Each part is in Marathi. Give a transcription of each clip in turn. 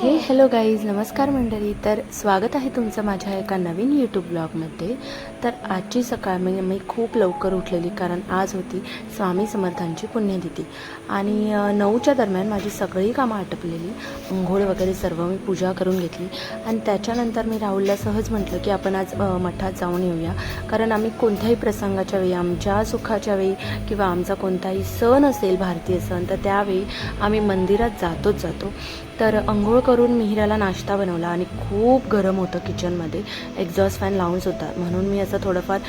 हे हॅलो गाईज नमस्कार मंडळी. तर स्वागत आहे तुमचं माझ्या एका नवीन यूट्यूब ब्लॉगमध्ये तर आजची सकाळ म्हणजे मी खूप लवकर उठलेली कारण आज होती स्वामी समर्थांची पुण्यतिथी. आणि नऊच्या दरम्यान माझी सगळी कामं आटपलेली. अंघोळ वगैरे सर्व मी पूजा करून घेतली. आणि त्याच्यानंतर मी राहुलला सहज म्हटलं की आपण आज मठात जाऊन येऊया. कारण आम्ही कोणत्याही प्रसंगाच्या वेळी आमच्या सुखाच्या वेळी किंवा आमचा कोणताही सण असेल भारतीय सण तर त्यावेळी आम्ही मंदिरात जातोच जातो. तर अंघोळ करून मिहिराला नाश्ता बनवला आणि खूप गरम होतं किचनमध्ये एक्झॉस्ट फॅन लावून सुद्धा. म्हणून मी असं थोडंफार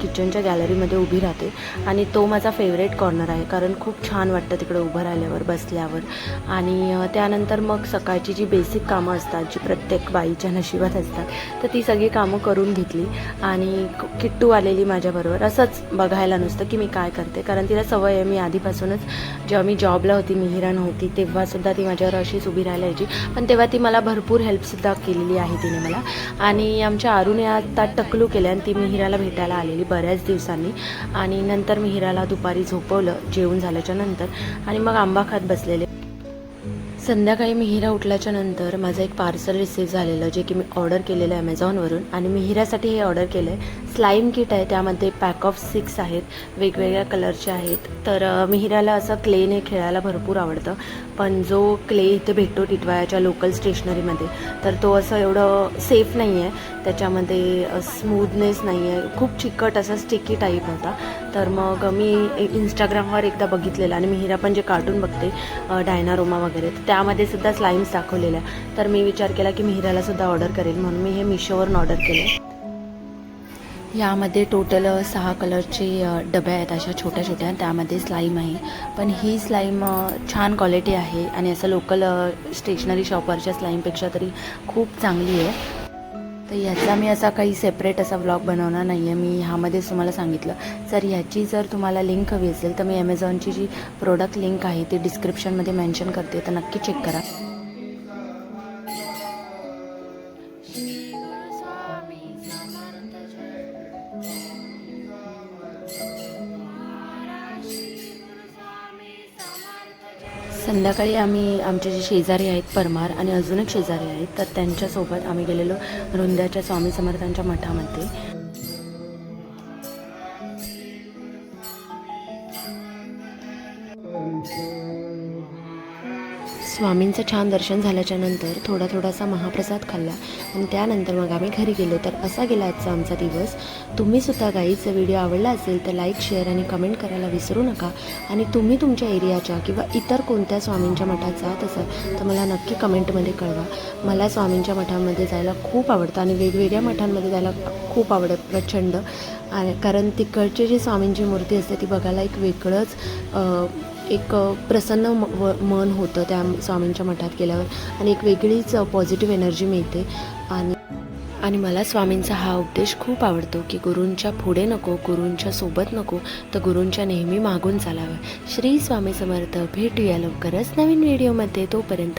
किचनच्या गॅलरीमध्ये उभी राहते. आणि तो माझा फेवरेट कॉर्नर आहे. कारण खूप छान वाटतं तिकडे उभं राहिल्यावर बसल्यावर. आणि त्यानंतर मग सकाळची जी बेसिक कामं असतात जी प्रत्येक बाईच्या नशिबात असतात तर ती सगळी कामं करून घेतली. आणि किट्टू आलेली माझ्याबरोबर. असंच बघायला नुसतं की मी काय करते. कारण तिला सवय आहे. मी आधीपासूनच जेव्हा मी जॉबला होती मिहिरा नव्हती तेव्हासुद्धा ती माझ्यावर अशीच उभी राहायला यायची पण तेव्हा ती मला भरपूर हेल्पसुद्धा केलेली आहे तिने मला. आणि आमच्या आरूने आता टकलू केलं आणि ती मिहिराला भेटायला आलेली बऱ्याच दिवसांनी. आणि नंतर मिहिराला दुपारी झोपवलं जेवण झाल्याच्यानंतर. आणि मग आंबा खात बसलेले. संध्याकाळी मिहिरा उठल्याच्या नंतर माझं एक पार्सल रिसीव्ह झालेलं जे की मी ऑर्डर केलेलं आहे अमेझॉनवरून आणि मिहिरासाठी हे ऑर्डर केलं आहे स्लाईम किट आहे त्यामध्ये पॅक ऑफ सिक्स आहेत वेगवेगळ्या कलरचे आहेत. तर मिहिराला असं क्लेने खेळायला भरपूर आवडतं. पण जो क्ले इथे भेटतो टिटवायाच्या लोकल स्टेशनरीमध्ये तर तो असं एवढं सेफ नाही आहे त्याच्यामध्ये स्मूथनेस नाही आहे खूप चिकट असा स्टिकी टाईप होता. तर मग मी इंस्टाग्रामवर एकदा बघितलेलं. आणि मिहिरा पण जे कार्टून बघते डायनारोमा वगैरे तर त्यामध्ये सुद्धा स्लाईम्स दाखवलेल्या. तर मी विचार केला की मिहिराला सुद्धा ऑर्डर करेल म्हणून मी हे मिशोवरून ऑर्डर केले. यामध्ये टोटल सहा कलरचे डबे डब्या आहेत अशा छोट्या छोट्या त्यामध्ये स्लाईम आहे. पण ही स्लाईम छान क्वालिटी आहे आणि असं लोकल स्टेशनरी शॉपवरच्या स्लाईमपेक्षा तरी खूप चांगली आहे. तर ह्याचा मी असा काही सेपरेट असा ब्लॉग बनवणार नाही आहे मी ह्यामध्येच तुम्हाला सांगितलं. जर ह्याची जर तुम्हाला लिंक हवी असेल तर मी ॲमेझॉनची जी प्रोडक्ट लिंक आहे ती डिस्क्रिप्शनमध्ये मेन्शन करते. तर नक्की चेक करा. संध्याकाळी आम्ही आमचे जे शेजारी आहेत परमार आणि अजून एक शेजारी आहेत तर त्यांच्यासोबत आम्ही गेलेलो रुंद्याच्या स्वामी समर्थांच्या मठामध्ये. स्वामींचं छान दर्शन झाल्याच्यानंतर थोडा थोडासा महाप्रसाद खाल्ला. आणि त्यानंतर मग आम्ही घरी गेलो. तर असा गेला आजचा आमचा दिवस. तुम्ही सुद्धा गाईचा व्हिडिओ आवडला असेल तर लाईक शेअर आणि कमेंट करायला विसरू नका. आणि तुम्ही तुमच्या एरियाच्या किंवा इतर कोणत्या स्वामींच्या मठात जात असाल तर मला नक्की कमेंटमध्ये कळवा. मला स्वामींच्या मठामध्ये जायला खूप आवडतं आणि वेगवेगळ्या मठांमध्ये जायला खूप आवडत प्रचंड. आणि कारण तिकडचे जी स्वामींची मूर्ती असते ती बघायला एक वेगळंच एक प्रसन्न म व- मन होतं त्या स्वामींच्या मठात गेल्यावर आणि एक वेगळीच पॉझिटिव्ह एनर्जी मिळते. आणि आणि मला स्वामींचा हा उपदेश खूप आवडतो की गुरूंच्या पुढे नको गुरूंच्या सोबत नको तर गुरूंच्या नेहमी मागून चालावं. श्री स्वामी समर्थ भेटूया लवकरच नवीन व्हिडिओमध्ये तोपर्यंत